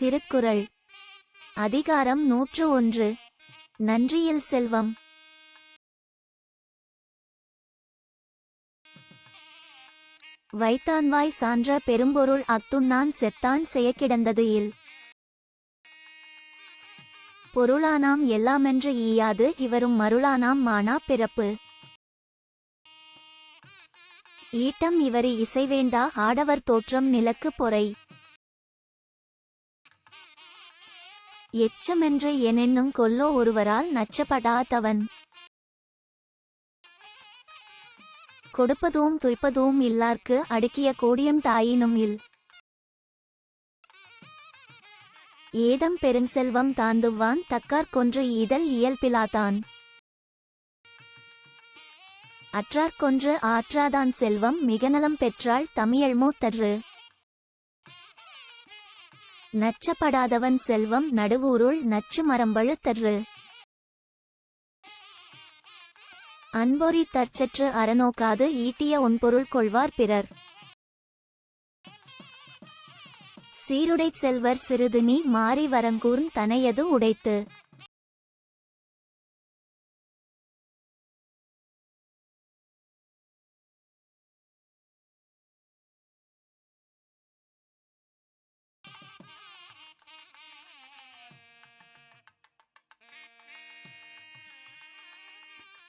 திருக்குறள். அதிகாரம் நூற்று ஒன்று. நன்றியில் செல்வம். வைத்தான்வாய் சான்ற பெரும்பொருள் அத்துண்ணான் செத்தான் செயக்கிடந்தது இல். பொருளானாம் எல்லாமென்று ஈயாது இவரும் மருளானாம் மானா பிறப்பு. ஈட்டம் இவரி இசைவேண்டா ஆடவர் தோற்றம் நிலக்கு பொறை. எச்சமென்று எனென்னும் கொல்லோ ஒருவரால் நச்சப்படாதவன். கொடுப்பதும் துய்ப்பதும் இல்லார்க்கு அடுக்கிய கோடியம் தாயினும் இல். ஏதம் பெருஞ்செல்வம் தாந்துவான் தக்கார் கொன்று இதழ் இயல்பிலாதான். அற்றார் கொன்று ஆற்றாதான் செல்வம் மிகநலம் பெற்றாள் தமிழ் மூத்தரு நச்சப்படாதவன் செல்வம் நடுவூருள் நச்சு மரம்பழுத்தற்று அன்பொறி தற்சற்று அறநோக்காது ஈட்டிய உன்பொருள் கொள்வார் பிறர். சீருடைச் செல்வர் சிறிது நீ மாறி வரங்கூர்ந் தனையது உடைத்து.